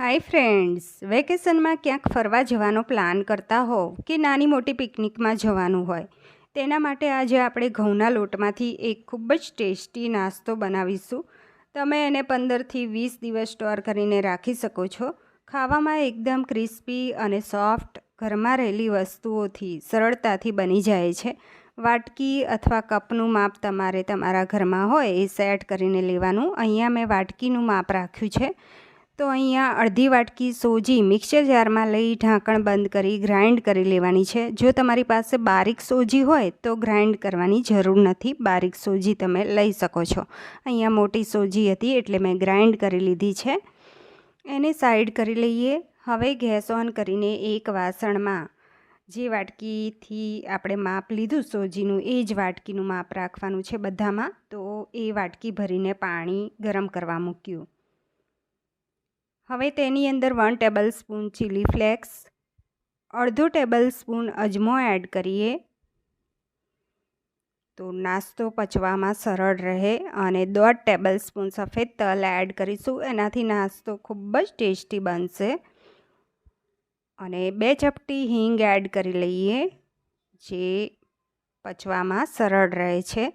Hi friends વેકેશનમાં ક્યાંક ફરવા જવાનો પ્લાન કરતા હોવ કે નાની મોટી પિકનિકમાં જવાનું હોય? તેના માટે આજે આપણે ઘઉંના લોટમાંથી એક ખૂબ જ ટેસ્ટી નાસ્તો બનાવીશું. તમે એને પંદરથી વીસ દિવસ સ્ટોર કરીને રાખી શકો છો. ખાવામાં એકદમ ક્રિસ્પી અને સોફ્ટ ઘરમાં રહેલી વસ્તુઓથી સરળતાથી બની જાય છે. વાટકી અથવા કપનું માપ તમારે તમારા ઘરમાં હોય એ સેટ કરીને લેવાનું. અહીંયા મેં વાટકીનું માપ રાખ્યું છે. તો અહીંયા અડધી વાટકી સોજી મિક્સર જારમાં લઈ ઢાંકણ બંધ કરી, ગ્રાઇન્ડ કરી લેવાની છે. જો તમારી પાસે બારીક સોજી હોય તો ગ્રાઇન્ડ કરવાની જરૂર નથી. બારીક સોજી તમે લઈ શકો છો. અહીંયા મોટી સોજી હતી એટલે મેં ગ્રાઇન્ડ કરી લીધી છે. એને સાઈડ કરી લઈએ. હવે ગેસ ઓન કરીને એક વાસણમાં જે વાટકીથી આપણે માપ લીધું સોજીનું, એ જ વાટકીનું માપ રાખવાનું છે બધામાં. તો એ વાટકી ભરીને પાણી ગરમ કરવા મૂક્યું. હવે તેની અંદર one table spoon chilli flakes અડધો ટેબલ સ્પૂન અજમો એડ કરીએ. તો નાસ્તો પચવામાં સરળ રહે અને દોઢ ટેબલ સ્પૂન સફેદ તલ એડ કરીશું. એનાથી નાસ્તો ખૂબ જ ટેસ્ટી બનશે. અને બે ચપટી હિંગ એડ કરી લઈએ, જે પચવામાં સરળ રહે છે.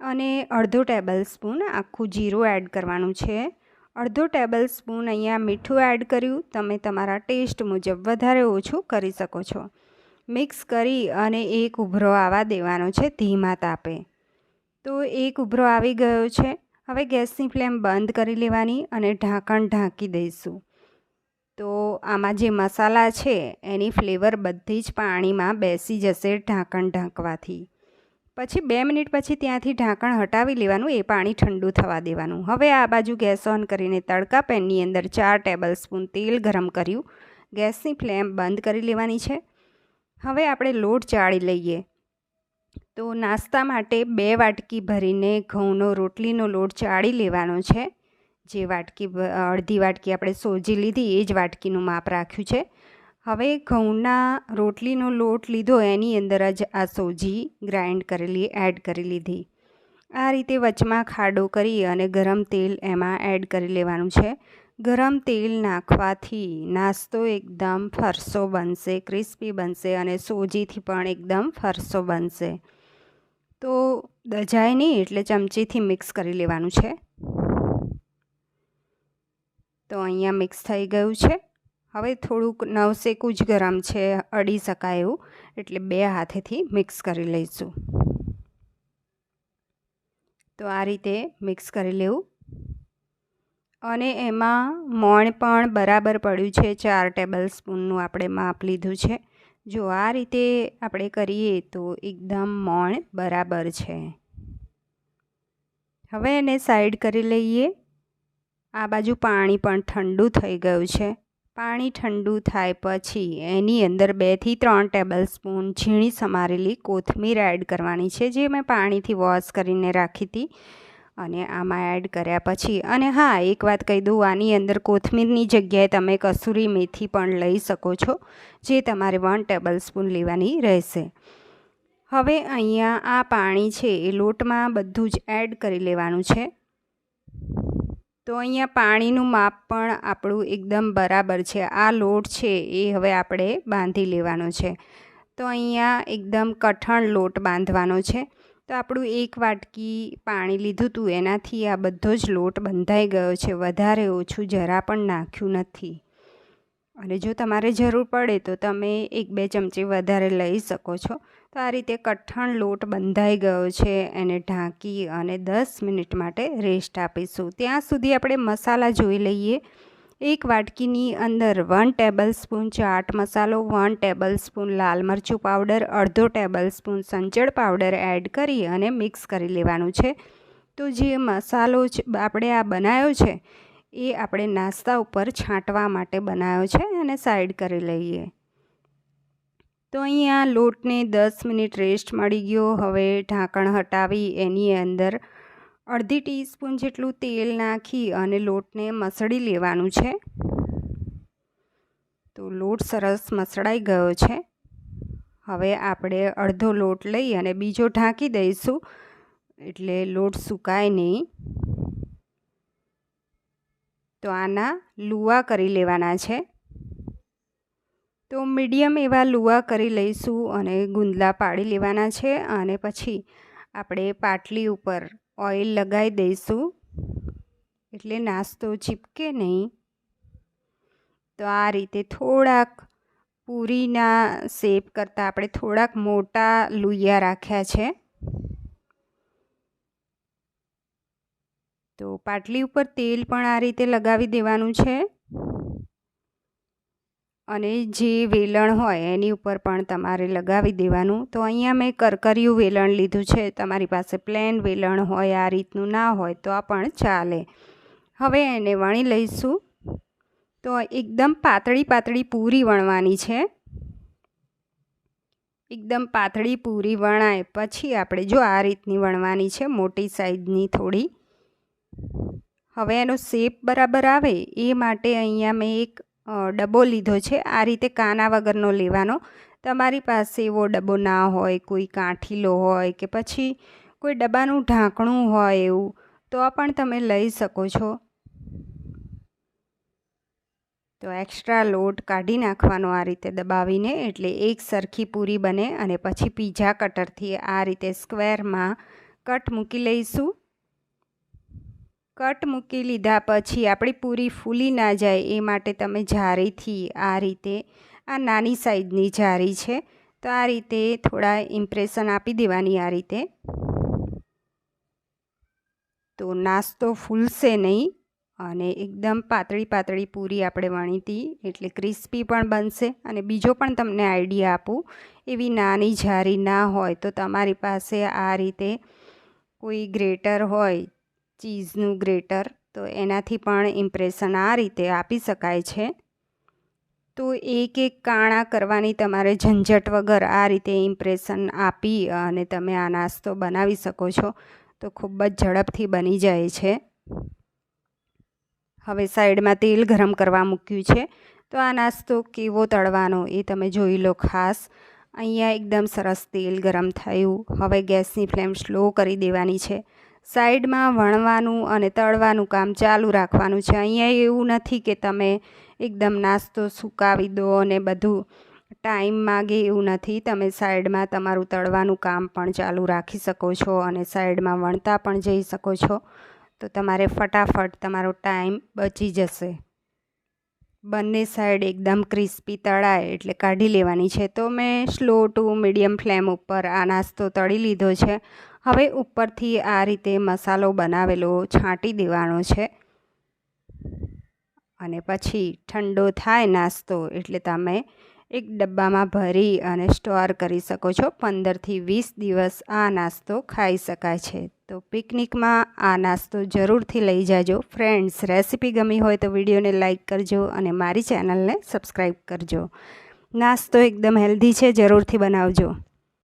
અને અડધો ટેબલ સ્પૂન આખું જીરું એડ કરવાનું છે. અડધો ટેબલ સ્પૂન અહીંયા મીઠું એડ કર્યું. તમે તમારા ટેસ્ટ મુજબ વધારે ઓછું કરી શકો છો. મિક્સ કરી અને એક ઉભરો આવવા દેવાનો છે. ધીમા તાપે. તો એક ઉભરો આવી ગયો છે. હવે ગેસની ફ્લેમ બંધ કરી લેવાની અને ઢાંકણ ઢાંકી દઈશું. તો આમાં જે મસાલા છે, એની ફ્લેવર બધી જ પાણીમાં બેસી જશે ઢાંકણ ઢાંકવાથી. પછી બે મિનિટ પછી ત્યાંથી ઢાંકણ હટાવી લેવાનું, એ પાણી ઠંડુ થવા દેવાનું. હવે આ બાજુ ગેસ ઓન કરીને તડકા પેનની અંદર ચાર ટેબલ સ્પૂન તેલ ગરમ કર્યું. ગેસની ફ્લેમ બંધ કરી લેવાની છે. હવે આપણે લોટ ચાળી લઈએ. તો નાસ્તા માટે બે વાટકી ભરીને ઘઉંનો, રોટલીનો લોટ ચાળી લેવાનો છે. જે વાટકી, અડધી વાટકી આપણે સોજી લીધી, એ જ વાટકીનું માપ રાખ્યું છે. હવે ઘઉંના રોટલીનો લોટ લીધો, એની અંદર જ આ સોજી ગ્રાઇન્ડ કરેલી, એડ કરી લીધી. આ રીતે વચમાં ખાડો કરી અને ગરમ તેલ એમાં એડ કરી લેવાનું છે. ગરમ તેલ નાખવાથી નાસ્તો એકદમ ફરસો બનશે, ક્રિસ્પી બનશે અને સોજીથી પણ એકદમ ફરસો બનશે. તો દજાય નહીં એટલે ચમચીથી મિક્સ કરી લેવાનું છે. તો અહીંયા મિક્સ થઈ ગયું છે. હવે થોડુંક નવસેકું જ ગરમ છે, અડી શકાય એવું. એટલે બે હાથેથી મિક્સ કરી લઈશું. તો આ રીતે મિક્સ કરી લેવું. અને એમાં મોણ પણ બરાબર પડ્યું છે, ચાર ટેબલ સ્પૂનનું આપણે માપ લીધું છે. જો આ રીતે આપણે કરીએ તો એકદમ મોણ બરાબર છે. હવે એને સાઈડ કરી લઈએ. આ બાજુ પાણી પણ ઠંડુ થઈ ગયું છે. પાણી ઠંડુ થાય પછી એની અંદર બેથી ત્રણ ટેબલ સ્પૂન ઝીણી સમારેલી કોથમીર એડ કરવાની છે, જે મેં પાણીથી વોશ કરીને રાખી હતી. અને આમાં એડ કર્યા પછી, અને હા, એક વાત કહી દઉં, આની અંદર કોથમીરની જગ્યાએ તમે કસૂરી મેથી પણ લઈ શકો છો, જે તમારે વન ટેબલ સ્પૂન લેવાની રહેશે. હવે અહીંયા આ પાણી છે એ લોટમાં બધું જ એડ કરી લેવાનું છે. તો અહીંયા પાણીનું માપ પણ આપણું એકદમ બરાબર છે. આ લોટ છે એ હવે આપણે બાંધી લેવાનો છે. તો અહીંયા એકદમ કઠણ લોટ બાંધવાનો છે. તો આપણું એક વાટકી પાણી લીધું હતું એનાથી આ બધો જ લોટ બંધાઈ ગયો છે. વધારે ઓછું જરા પણ નાખ્યું નથી. અને જો તમારે જરૂર પડે તો તમે એક બે ચમચી વધારે લઈ શકો છો. તો આ રીતે કઠણ લોટ બંધાઈ ગયો છે એને ઢાંકી અને દસ મિનિટ માટે રેસ્ટ આપીશું. ત્યાં સુધી આપણે મસાલા જોઈ લઈએ. એક વાટકીની અંદર વન ટેબલ સ્પૂન ચાટ મસાલો વન ટેબલ સ્પૂન લાલ મરચું પાવડર અડધો ટેબલ સ્પૂન સંચળ પાવડર એડ કરી અને મિક્સ કરી લેવાનું છે. તો જે મસાલો આપણે આ બનાવ્યો છે એ આપણે નાસ્તા ઉપર છાંટવા માટે બનાવ્યો છે અને સાઈડ કરી લઈએ. તો અહીંયા લોટને દસ મિનિટ રેસ્ટ મળી ગયો. હવે ઢાંકણ હટાવી એની અંદર અડધી ટીસ્પૂન જેટલું તેલ નાખી અને લોટને મસળી લેવાનું છે. તો લોટ સરસ મસળાઈ ગયો છે. હવે આપણે અડધો લોટ લઈ અને બીજો ઢાંકી દઈશું. એટલે લોટ સુકાય નહીં. તો આના લુવા કરી લેવાના છે. તો મીડિયમ એવા લુવા કરી લઈશું અને ગુંદલા પાડી લેવાના છે અને પછી આપણે પાટલી ઉપર ઓઇલ લગાવી દઈશું. એટલે નાસ્તો ચીપકે નહીં. તો આ રીતે થોડાક પૂરીના શેપ કરતાં આપણે થોડાક મોટા લુયા રાખ્યા છે. તો પાટલી ઉપર તેલ પણ આ રીતે લગાવી દેવાનું છે. અને જે વેલણ હોય એની ઉપર પણ તમારે લગાવી દેવાનું. તો અહીંયા મેં કરકરિયું વેલણ લીધું છે. તમારી પાસે પ્લેન વેલણ હોય, આ રીતનું ના હોય તો આ પણ ચાલે. હવે એને વણી લઈશું. તો એકદમ પાતળી પાતળી પૂરી વણવાની છે. એકદમ પાતળી પૂરી વણાય. પછી આપણે જો આ રીતની વણવાની છે, મોટી સાઈઝની થોડી. હવે એનો શેપ બરાબર આવે એ માટે અહીંયા મેં એક ડબ્બો લીધો છે. આ રીતે કાના વગરનો લેવાનો. તમારી પાસે એવો ડબ્બો ના હોય, કોઈ કાંઠીલો હોય કે પછી કોઈ ડબ્બાનું ઢાંકણું હોય એવું, તો પણ તમે લઈ શકો છો. તો એક્સ્ટ્રા લોટ કાઢી નાખવાનો આ રીતે દબાવીને, એટલે એક સરખી પૂરી બને અને પછી પીઝા કટરથી આ રીતે સ્ક્વેરમાં કટ મૂકી લઈશું. કટ મૂકી લીધા પછી આપણી પૂરી ફૂલી ના જાય એ માટે તમે જારીથી આ રીતે આ નાની સાઈઝની જારી છે, તો આ રીતે થોડા ઇમ્પ્રેશન આપી દેવાની આ રીતે. તો નાસ્તો ફૂલશે નહીં અને એકદમ પાતળી પાતળી પૂરી આપણે વણીતી એટલે ક્રિસ્પી પણ બનશે અને બીજો પણ તમને આઈડિયા આપું, એવી નાની જારી ના હોય તો તમારી પાસે આ રીતે કોઈ ગ્રેટર હોય ચીઝનું ગ્રેટર, તો એનાથી પણ ઇમ્પ્રેશન આ રીતે આપી શકાય છે. તો એક એક કાણા કરવાની તમારે ઝંઝટ વગર આ રીતે ઇમ્પ્રેશન આપી અને તમે આ નાસ્તો બનાવી શકો છો, તો ખૂબ જ ઝડપથી બની જાય છે. હવે સાઈડમાં તેલ ગરમ કરવા મૂક્યું છે, તો આ નાસ્તો કેવો તળવાનો એ તમે જોઈ લો ખાસ. અહીંયા એકદમ સરસ તેલ ગરમ થયું. હવે ગેસની ફ્લેમ સ્લો કરી દેવાની છે. સાઈડમાં વણવાનું અને તળવાનું કામ ચાલુ રાખવાનું છે. અહીંયા એવું નથી કે તમે એકદમ નાસ્તો સુકાવી દો અને બધું ટાઈમ માગે એવું નથી. તમે સાઈડમાં તમારું તળવાનું કામ પણ ચાલુ રાખી શકો છો અને સાઈડમાં વણતા પણ જઈ શકો છો. તો તમારે ફટાફટ તમારો ટાઈમ બચી જશે. બંને સાઈડ એકદમ ક્રિસ્પી તળાય એટલે કાઢી લેવાની છે. તો મેં સ્લો ટુ મીડિયમ ફ્લેમ ઉપર આ નાસ્તો તળી લીધો છે. હવે ઉપરથી આ રીતે મસાલો બનાવેલો છાંટી દેવાનો છે. અને પછી ઠંડો થાય નાસ્તો એટલે તમે એક ડબ્બામાં ભરી અને સ્ટોર કરી શકો છો. પંદરથી વીસ દિવસ આ નાસ્તો ખાઈ શકાય છે. તો પિકનિકમાં આ નાસ્તો જરૂરથી લઈ જાજો. ફ્રેન્ડ્સ, રેસીપી ગમી હોય તો વિડીયોને લાઇક કરજો અને મારી ચેનલને સબસ્ક્રાઈબ કરજો. નાસ્તો એકદમ હેલ્ધી છે, જરૂરથી બનાવજો.